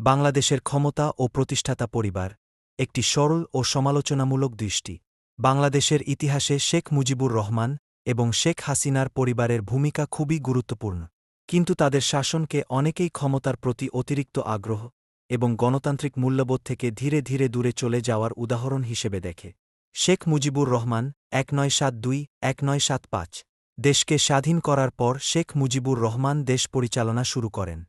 বাংলাদেশের ক্ষমতা ও প্রতিষ্ঠাতা পরিবার, একটি সরল ও সমালোচনামূলক দৃষ্টি। বাংলাদেশের ইতিহাসে শেখ মুজিবুর রহমান এবং শেখ হাসিনার পরিবারের ভূমিকা খুবই গুরুত্বপূর্ণ। কিন্তু তাদের শাসনকে অনেকেই ক্ষমতার প্রতি অতিরিক্ত আগ্রহ এবং গণতান্ত্রিক মূল্যবোধ থেকে ধীরে ধীরে দূরে চলে যাওয়ার উদাহরণ হিসেবে দেখে। শেখ মুজিবুর রহমান এক নয় সাত দুই, এক নয় সাত পাঁচ, দেশকে স্বাধীন করার পর শেখ মুজিবুর রহমান দেশ পরিচালনা শুরু করেন।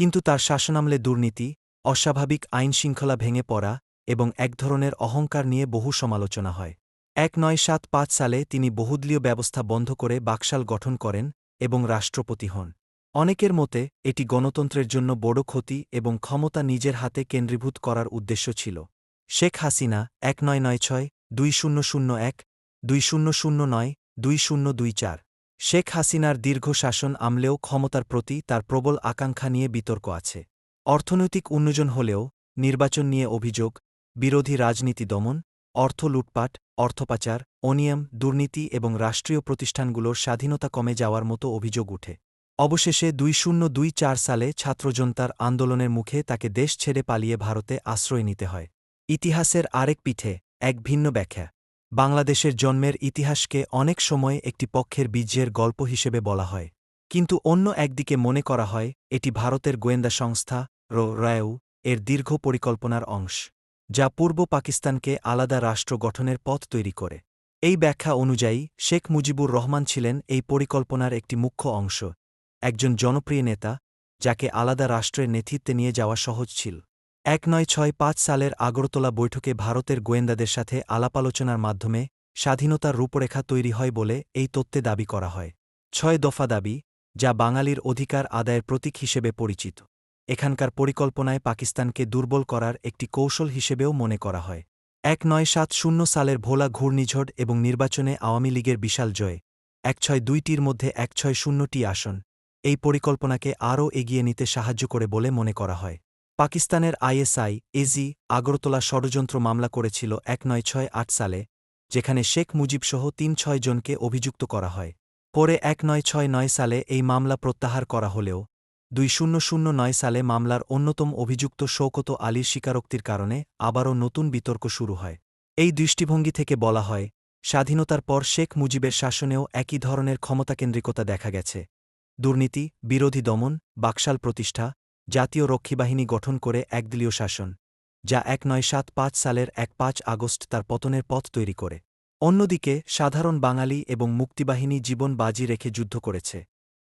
কিন্তু তার শাসনামলে দুর্নীতি, অস্বাভাবিক আইনশৃঙ্খলা ভেঙে পড়া এবং এক ধরনের অহংকার নিয়ে বহু সমালোচনা হয়। এক নয় সাত পাঁচ সালে তিনি বহুদলীয় ব্যবস্থা বন্ধ করে বাকশাল গঠন করেন এবং রাষ্ট্রপতি হন। অনেকের মতে, এটি গণতন্ত্রের জন্য বড় ক্ষতি এবং ক্ষমতা নিজের হাতে কেন্দ্রীভূত করার উদ্দেশ্য ছিল। শেখ হাসিনা এক নয় নয় ছয়, দুই শূন্য শূন্য এক, দুই শূন্য শূন্য নয়, দুই শূন্য দুই চার। শেখ হাসিনার দীর্ঘ শাসন আমলেও ক্ষমতার প্রতি তার প্রবল আকাঙ্ক্ষা নিয়ে বিতর্ক আছে। অর্থনৈতিক উন্নয়ন হলেও নির্বাচন নিয়ে অভিযোগ, বিরোধী রাজনীতি দমন, অর্থ লুটপাট, অর্থপাচার, অনিয়ম, দুর্নীতি এবং রাষ্ট্রীয় প্রতিষ্ঠানগুলোর স্বাধীনতা কমে যাওয়ার মতো অভিযোগ উঠে। অবশেষে দুই শূন্য দুই চার সালে ছাত্রজনতার আন্দোলনের মুখে তাকে দেশ ছেড়ে পালিয়ে ভারতে আশ্রয় নিতে হয়। ইতিহাসের আরেক পিঠে এক ভিন্ন ব্যাখ্যা। বাংলাদেশের জন্মের ইতিহাসকে অনেক সময় একটি পক্ষের বীর্যের গল্প হিসেবে বলা হয়। কিন্তু অন্য একদিকে মনে করা হয়, এটি ভারতের গোয়েন্দা সংস্থা রো রায়ু এর দীর্ঘ পরিকল্পনার অংশ, যা পূর্ব পাকিস্তানকে আলাদা রাষ্ট্র গঠনের পথ তৈরি করে। এই ব্যাখ্যা অনুযায়ী, শেখ মুজিবুর রহমান ছিলেন এই পরিকল্পনার একটি মুখ্য অংশ, একজন জনপ্রিয় নেতা, যাকে আলাদা রাষ্ট্রের নেতৃত্বে নিয়ে যাওয়া সহজ ছিল। এক নয় ছয় পাঁচ সালের আগরতলা বৈঠকে ভারতের গোয়েন্দাদের সাথে আলাপ আলোচনার মাধ্যমে স্বাধীনতার রূপরেখা তৈরি হয় বলে এই তত্ত্বে দাবি করা হয়। ছয় দফা দাবি, যা বাঙালির অধিকার আদায়ের প্রতীক হিসেবে পরিচিত। এখানকার পরিকল্পনায় পাকিস্তানকে দুর্বল করার একটি কৌশল হিসেবেও মনে করা হয়। এক নয় সাত শূন্য সালের ভোলা ঘূর্ণিঝড় এবং নির্বাচনে আওয়ামী লীগের বিশাল জয়। এক ছয় দুইটির মধ্যে এক ছয় শূন্যটি আসন। এই পরিকল্পনাকে আরও এগিয়ে নিতে সাহায্য করে বলে মনে করা হয়। পাকিস্তানের আইএসআই, এজি, আগরতলা ষড়যন্ত্র মামলা করেছিল এক নয় ছয় আট সালে, যেখানে শেখ মুজিবসহ তিন ছয় জনকে অভিযুক্ত করা হয়। পরে এক নয় ছয় নয় সালে এই মামলা প্রত্যাহার করা হলেও, দুই শূন্য শূন্য নয় সালে মামলার অন্যতম অভিযুক্ত শৌকত আলীর স্বীকারোক্তির কারণে আবারও নতুন বিতর্ক শুরু হয়। এই দৃষ্টিভঙ্গি থেকে বলা হয়, স্বাধীনতার পর শেখ মুজিবের শাসনেও একই ধরনের ক্ষমতাকেন্দ্রিকতা দেখা গেছে। দুর্নীতি, বিরোধী দমন, বাকশাল প্রতিষ্ঠা জাতীয় রক্ষীবাহিনী গঠন করে একদলীয় শাসন, যা এক নয় সাত পাঁচ সালের এক পাঁচ আগস্ট তার পতনের পথ তৈরি করে। অন্যদিকে, সাধারণ বাঙালি এবং মুক্তিবাহিনী জীবন বাজি রেখে যুদ্ধ করেছে।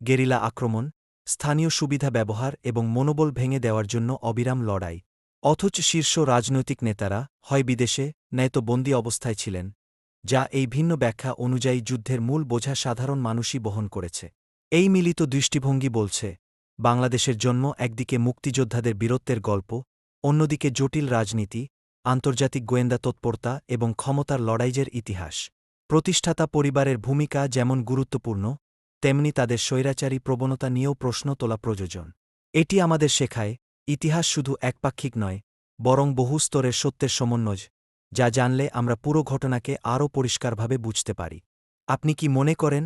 গেরিলা আক্রমণ, স্থানীয় সুবিধা ব্যবহার এবং মনোবল ভেঙে দেওয়ার জন্য অবিরাম লড়াই। অথচ শীর্ষ রাজনৈতিক নেতারা, হয় বিদেশে ন্যায়তো বন্দী অবস্থায় ছিলেন, যা এই ভিন্ন ব্যাখ্যা অনুযায়ী যুদ্ধের মূল বোঝা সাধারণ মানুষই বহন করেছে। এই মিলিত দৃষ্টিভঙ্গি বলছে বাংলাদেশের জন্ম একদিকে মুক্তিযোদ্ধাদের বীরত্বের গল্প, অন্যদিকে জটিল রাজনীতি, আন্তর্জাতিক গোয়েন্দা তৎপরতা এবং ক্ষমতার লড়াইজের ইতিহাস। প্রতিষ্ঠাতা পরিবারের ভূমিকা যেমন গুরুত্বপূর্ণ, তেমনি তাদের স্বৈরাচারী প্রবণতা নিয়েও প্রশ্ন তোলা প্রয়োজন। এটি আমাদের শেখায়, ইতিহাস শুধু একপাক্ষিক নয়, বরং বহু স্তরের সত্যের সমন্বয়, যা জানলে আমরা পুরো ঘটনাকে আরও পরিষ্কারভাবে বুঝতে পারি। আপনি কি মনে করেন